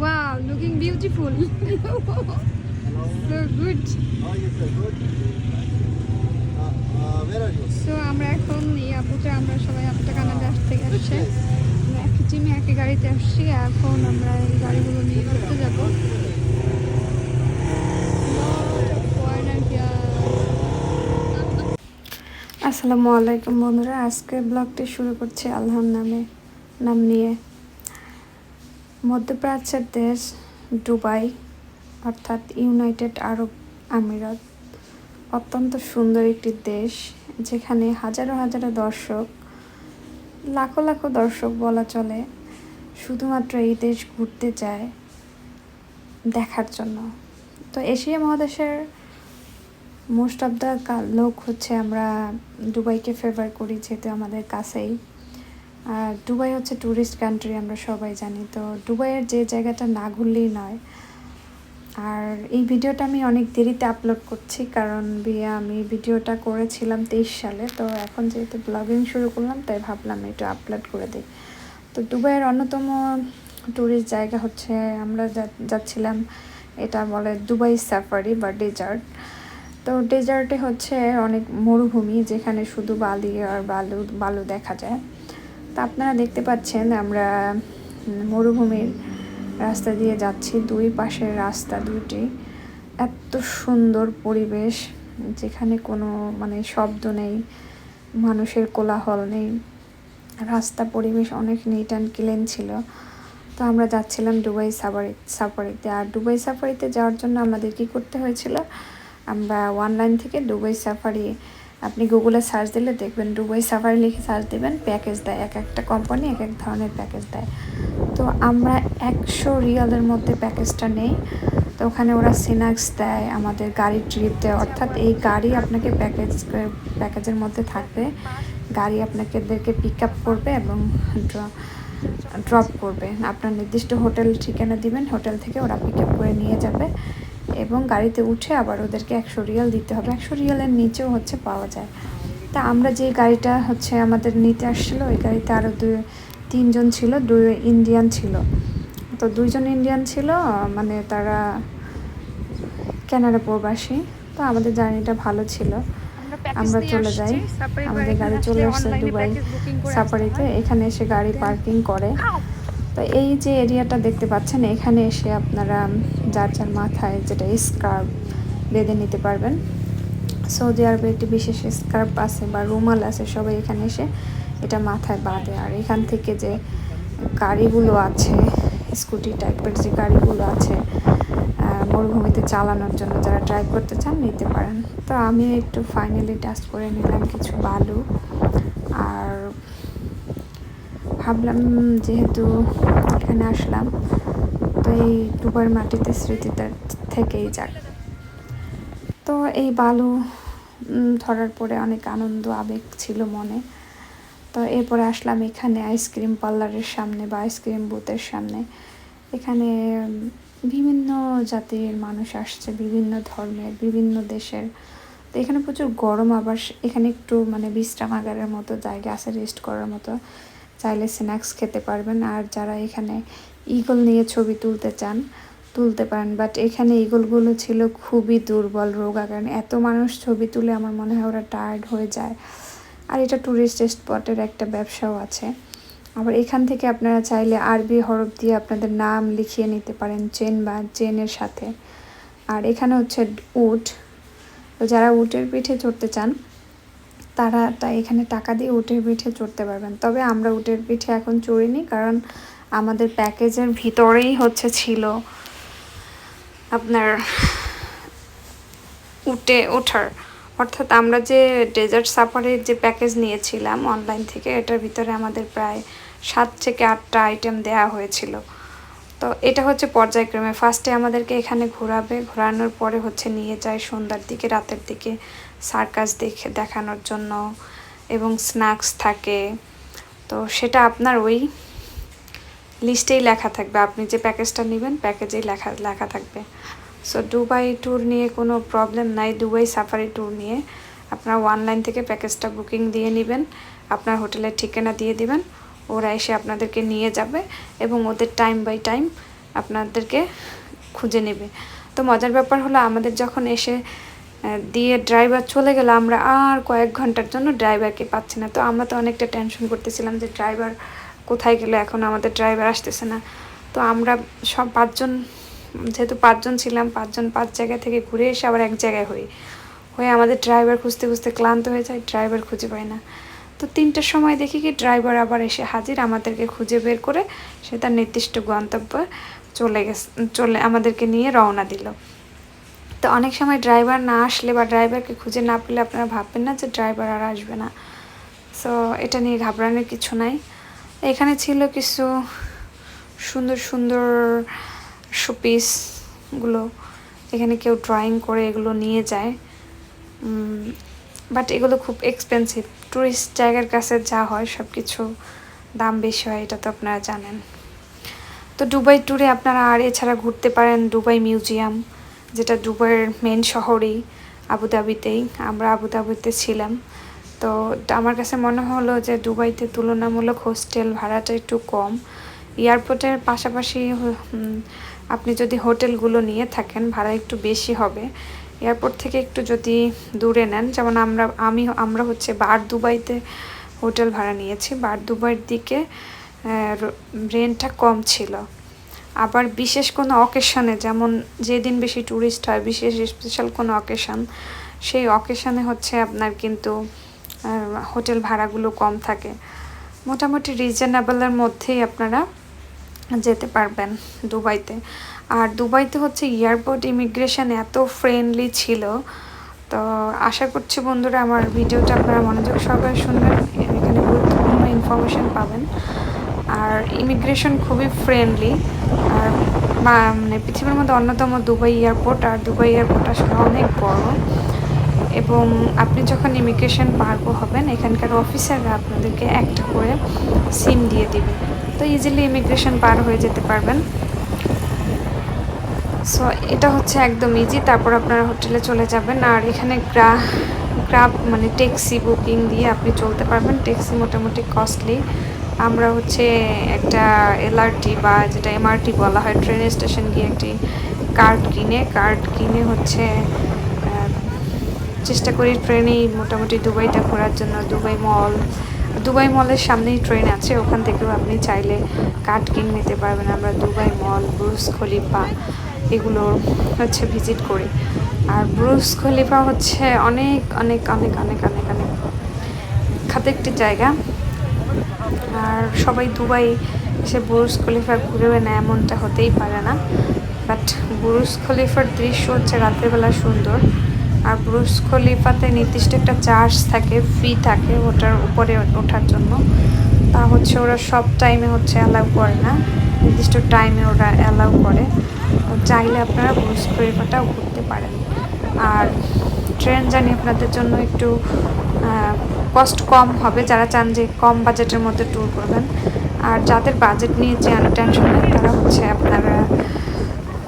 Wow, looking beautiful. so good. So আমরা এখন এই আপুটা আমরা সবাই আপুটা কানাডা থেকে আসছে। একই টিমে একই গাড়িতে আসছি। এখন আমরা এই গাড়িগুলো নিয়ে ঘুরতে যাব। আসসালামু আলাইকুম বন্ধুরা। আজকে ব্লগটি শুরু করছি আল্লাহর নামে নাম নিয়ে। মধ্যপ্রাচ্যের দেশ দুবাই, অর্থাৎ ইউনাইটেড আরব আমিরাত। অত্যন্ত সুন্দর একটি দেশ, যেখানে হাজারো হাজারো দর্শক, লাখো লাখো দর্শক বলা চলে, শুধুমাত্র এই দেশ ঘুরতে যায় দেখার জন্য। তো এশিয়া মহাদেশের মোস্ট অফ দ্য লোক হচ্ছে আমরা দুবাইকে ফেভার করি, যেহেতু আমাদের কাছেই। আর দুবাই হচ্ছে ট্যুরিস্ট কান্ট্রি আমরা সবাই জানি। তো দুবাইয়ের যে জায়গাটা না ঘুরলেই নয়। আর এই ভিডিওটা আমি অনেক দেরিতে আপলোড করছি, কারণ বিয়ে আমি ভিডিওটা করেছিলাম তেইশ সালে। তো এখন যেহেতু ব্লগিং শুরু করলাম, তাই ভাবলাম একটু আপলোড করে দিই। তো দুবাইয়ের অন্যতম ট্যুরিস্ট জায়গা হচ্ছে, আমরা যাচ্ছিলাম, এটা বলে দুবাই সাফারি বা ডেজার্ট তো ডেজার্টে হচ্ছে অনেক মরুভূমি, যেখানে শুধু বালি আর বালু বালু দেখা যায়। তা আপনারা দেখতে পাচ্ছেন আমরা মরুভূমির রাস্তা দিয়ে যাচ্ছি, দুই পাশের রাস্তা দুইটি এত সুন্দর পরিবেশ, যেখানে কোনো মানে শব্দ নেই, মানুষের কোলাহল নেই। রাস্তা পরিবেশ অনেক নিট অ্যান্ড ক্লিন ছিল। তো আমরা যাচ্ছিলাম দুবাই সাফারি, সাফারিতে। আর দুবাই সাফারিতে যাওয়ার জন্য আমাদের কি করতে হয়েছিল? আমরা অনলাইন থেকে দুবাই সাফারি আপনি গুগলে সার্চ দিলে দেখবেন দুবাই সাফারি লিখে সার্চ দেবেন প্যাকেজ দেয়, এক একটা কোম্পানি এক এক ধরনের প্যাকেজ দেয়। তো আমরা একশো রিয়ালের মধ্যে প্যাকেজটা নেই। তো ওখানে ওরা সিনাক্স দেয়, আমাদের গাড়ি ট্রিপ দেয়। অর্থাৎ এই গাড়ি আপনাকে প্যাকেজ প্যাকেজের মধ্যে থাকবে। গাড়ি আপনাকে এদেরকে পিক আপ করবে এবং ড্রপ করবে। আপনার নির্দিষ্ট হোটেল ঠিকানা দিবেন হোটেল থেকে ওরা পিক আপ করে নিয়ে যাবে। এবং গাড়িতে উঠে আবার ওদেরকে একশো রিয়াল দিতে হবে। একশো রিয়ালের নিচেও হচ্ছে পাওয়া যায়। তা আমরা যে গাড়িটা হচ্ছে আমাদের নিতে আসছিল ওই গাড়িতে আরও দুই তিনজন ছিল দুই ইন্ডিয়ান ছিল। তো দুইজন ইন্ডিয়ান ছিল মানে তারা কানাডা প্রবাসী। তো আমাদের জার্নিটা ভালো ছিল। আমরা চলে যাই। আমাদের গাড়ি চলে আসছে দুবাই সাফারিতে এখানে এসে গাড়ি পার্কিং করে। তো এই যে এরিয়াটা দেখতে পাচ্ছেন, এখানে এসে আপনারা যার যার মাথায় যেটা স্কার্ফ বেঁধে নিতে পারবেন। সৌদি আরবে একটি বিশেষ স্কার্ফ আছে বা রুমাল আছে, সবাই এখানে এসে এটা মাথায় বাঁধে। আর এখান থেকে যে গাড়িগুলো আছে, স্কুটি টাইপের যে গাড়িগুলো আছে মরুভূমিতে চালানোর জন্য যারা ড্রাইভ করতে চান, নিতে পারেন। তো আমি একটু ফাইনালি টাচ করে নিলাম কিছু বালু আর ভাবলাম যেহেতু এখানে আসলাম, তো এই ডুবার মাটিতে স্মৃতিটা থেকেই যাক। তো এই বালু ধরার পরে অনেক আনন্দ, আবেগ ছিল মনে। তো এরপরে আসলাম এখানে আইসক্রিম পার্লারের সামনে বা আইসক্রিম বুথের সামনে। এখানে বিভিন্ন জাতির মানুষ আসছে, বিভিন্ন ধর্মের, বিভিন্ন দেশের। তো এখানে প্রচুর গরম আবার, এখানে একটু মানে বিশ্রামাগারের মতো জায়গা আছে রেস্ট করার মতো। চাইলে স্ন্যাক্স খেতে পারবেন। আর যারা এখানে ইগল নিয়ে ছবি তুলতে চান, তুলতে পারেন। বাট এখানে ইগলগুলো ছিল খুবই দুর্বল রোগা কারণ এত মানুষ ছবি তুলে আমার মনে হয় ওরা টায়ার্ড হয়ে যায়। আর এটা ট্যুরিস্ট স্পটের একটা ব্যবসাও আছে। আবার এখান থেকে আপনারা চাইলে আরবি হরফ দিয়ে আপনাদের নাম লিখিয়ে নিতে পারেন চেন বা চেনের সাথে। আর এখানে হচ্ছে উট। তো যারা উটের পিঠে চড়তে চান তারা তাই এখানে টাকা দিয়ে উটের পিঠে চড়তে পারবেন। তবে আমরা উটের পিঠে এখন চড়িনি কারণ আমাদের প্যাকেজের ভিতরেই হচ্ছে ছিল আপনার উটে ওঠার। অর্থাৎ আমরা যে ডেজার্ট সাফারের যে প্যাকেজ নিয়েছিলাম অনলাইন থেকে, এটার ভিতরে আমাদের প্রায় সাত থেকে আটটা আইটেম দেওয়া হয়েছিল। তো এটা হচ্ছে পর্যায়ক্রমে। ফার্স্টে আমাদেরকে এখানে ঘোরাবে, ঘোরানোর পরে হচ্ছে নিয়ে যায় সন্ধ্যার দিকে, রাতের দিকে সার্কাস দেখে, দেখানোর জন্য এবং স্ন্যাক্স থাকে। তো সেটা আপনার ওই লিস্টেই লেখা থাকবে। আপনি যে প্যাকেজটা নেবেন প্যাকেজেই লেখা লেখা থাকবে। সো দুবাই ট্যুর নিয়ে কোনো প্রবলেম নাই। দুবাই সাফারি ট্যুর নিয়ে আপনারা অনলাইন থেকে প্যাকেজটা বুকিং দিয়ে নেবেন। আপনার হোটেলের ঠিকানা দিয়ে দিবেন। ওরা এসে আপনাদেরকে নিয়ে যাবে এবং ওদের টাইম বাই টাইম আপনাদেরকে খুঁজে নেবে। তো মজার ব্যাপার হলো আমাদের যখন এসে দিয়ে ড্রাইভার চলে গেল, আমরা আর কয়েক ঘণ্টার জন্য ড্রাইভারকে পাচ্ছি না। তো আমরা তো অনেকটা টেনশন করতেছিলাম যে ড্রাইভার কোথায় গেলো? এখন আমাদের ড্রাইভার আসতেছে না। তো আমরা সব পাঁচজন, যেহেতু পাঁচজন ছিলাম, পাঁচজন পাঁচ জায়গা থেকে ঘুরে এসে আবার এক জায়গায় হই। হয়ে আমাদের ড্রাইভার খুঁজতে খুঁজতে ক্লান্ত হয়ে যায়, ড্রাইভার খুঁজে পাই না। তো তিনটের সময় দেখি কি ড্রাইভার আবার এসে হাজির, আমাদেরকে খুঁজে বের করে সে তার নির্দিষ্ট গন্তব্যে চলে গেছে, চলে আমাদেরকে নিয়ে রওনা দিল। তো অনেক সময় ড্রাইভার না আসলে বা ড্রাইভারকে খুঁজে না পেলে আপনারা ভাববেন না যে ড্রাইভার আর আসবে না। সো এটা নিয়ে ঘাবড়ানোর কিছু নাই। এখানে ছিল কিছু সুন্দর সুন্দর শোপিসগুলো এখানে কেউ ড্রয়িং করে এগুলো নিয়ে যায়। বাট এগুলো খুব এক্সপেন্সিভ টুরিস্ট জায়গার কাছে যা হয় সব কিছু দাম বেশি হয়, এটা তো আপনারা জানেন। তো দুবাই ট্যুরে আপনারা আর এছাড়া ঘুরতে পারেন দুবাই মিউজিয়াম যেটা দুবাইয়ের মেন শহরেই, আবুধাবিতেই। আমরা আবুধাবিতে ছিলাম। তো আমার কাছে মনে হলো যে দুবাইতে তুলনামূলক হোস্টেল ভাড়াটা একটু কম। এয়ারপোর্টের পাশাপাশি আপনি যদি হোটেলগুলো নিয়ে থাকেন, ভাড়া একটু বেশি হবে। এয়ারপোর্ট থেকে একটু যদি দূরে নেন, যেমন আমরা, আমি, আমরা হচ্ছে বার দুবাইতে হোটেল ভাড়া নিয়েছি। বার দুবাইয়ের দিকে রেন্টটা কম ছিল। আবার বিশেষ কোনো অকেশনে যেমন যেদিন বেশি ট্যুরিস্ট হয়, বিশেষ স্পেশাল কোনো অকেশন সেই অকেশনে হচ্ছে আপনার কিন্তু হোটেল ভাড়াগুলো কম থাকে। মোটামুটি রিজনেবলের মধ্যেই আপনারা যেতে পারবেন দুবাইতে। আর দুবাইতে হচ্ছে এয়ারপোর্ট ইমিগ্রেশন এত ফ্রেন্ডলি ছিল। তো আশা করছি বন্ধুরা আমার ভিডিওটা আপনারা মনোযোগ সহকারে শুনবেন, এখানে গুরুত্বপূর্ণ ইনফরমেশন পাবেন। আর ইমিগ্রেশন খুবই ফ্রেন্ডলি আর মানে পৃথিবীর মধ্যে অন্যতম দুবাই এয়ারপোর্ট। আর দুবাই এয়ারপোর্ট আসলে অনেক বড়। এবং আপনি যখন ইমিগ্রেশন পার হবেন, এখানকার অফিসাররা আপনাদেরকে একটা করে সিম দিয়ে দিবে। তো ইজিলি ইমিগ্রেশন পার হয়ে যেতে পারবেন। সো এটা হচ্ছে একদম ইজি তারপর আপনারা হোটেলে চলে যাবেন। আর এখানে গ্রা গ্রাব মানে ট্যাক্সি বুকিং দিয়ে আপনি চলতে পারবেন। ট্যাক্সি মোটামুটি কস্টলি আমরা হচ্ছে একটা এলআরটি বা যেটা এমআরটি বলা হয় ট্রেন স্টেশন গিয়ে একটি কার্ড কিনে। কার্ড কিনে হচ্ছে চেষ্টা করি ট্রেনেই মোটামুটি দুবাইটা ঘোরার জন্য। দুবাই মল দুবাই মলের সামনেই ট্রেন আছে, ওখান থেকেও আপনি চাইলে কার্ড কিনে নিতে পারবেন। আমরা দুবাই মল, ব্রুস খলিফা এগুলো হচ্ছে ভিজিট করি। আর ব্রুস খলিফা হচ্ছে অনেক অনেক অনেক অনেক অনেক অনেক বিখ্যাত একটি জায়গা। আর সবাই দুবাই এসে বুরুজ খলিফা ঘুরবে না এমনটা হতেই পারে না। বাট বুরুজ খলিফার দৃশ্য হচ্ছে রাতের বেলা সুন্দর। আর বুরুজ খলিফাতে নির্দিষ্ট একটা চার্জ থাকে ফি থাকে ওটার উপরে ওঠার জন্য। তা হচ্ছে ওরা সব টাইমে হচ্ছে অ্যালাউ করে না। নির্দিষ্ট টাইমে ওরা অ্যালাউ করে। চাইলে আপনারা বুরুজ খলিফাটাও ঘুরতে পারেন। আর ট্রেন জার্নি আপনাদের জন্য একটু কস্ট কম হবে। যারা চান যে কম বাজেটের মধ্যে ট্যুর করবেন। আর যাদের বাজেট নিয়ে যে টেনশন নেই, তারা হচ্ছে আপনারা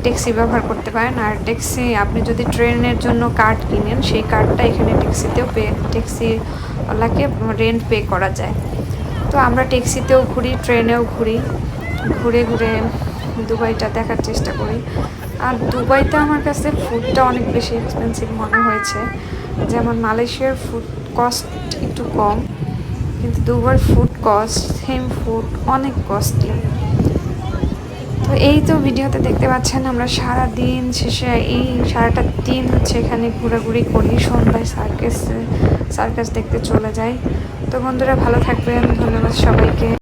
ট্যাক্সি ব্যবহার করতে পারেন। আর ট্যাক্সি, আপনি যদি ট্রেনের জন্য কার্ড কিনেন, সেই কার্ডটা এখানে ট্যাক্সিতেও পে ট্যাক্সিওয়ালাকে রেন্ট পে করা যায়। তো আমরা ট্যাক্সিতেও ঘুরি, ট্রেনেও ঘুরি। ঘুরে ঘুরে দুবাইটা দেখার চেষ্টা করি। আর দুবাইতে আমার কাছে ফুডটা অনেক বেশি এক্সপেন্সিভ মনে হয়েছে। যেমন মালয়েশিয়ার ফুড কস্ট একটু কম, কিন্তু দুবার ফুড কস্ট সেম ফুড অনেক কস্টলি তো এই তো ভিডিওতে দেখতে পাচ্ছেন আমরা সারা দিন শেষে এই সারাটা দিন হচ্ছে এখানে ঘোরাঘুরি করি, সন্ধ্যায় সার্কাস সার্কাস দেখতে চলে যাই। তো বন্ধুরা ভালো থাকবেন, ধন্যবাদ সবাইকে।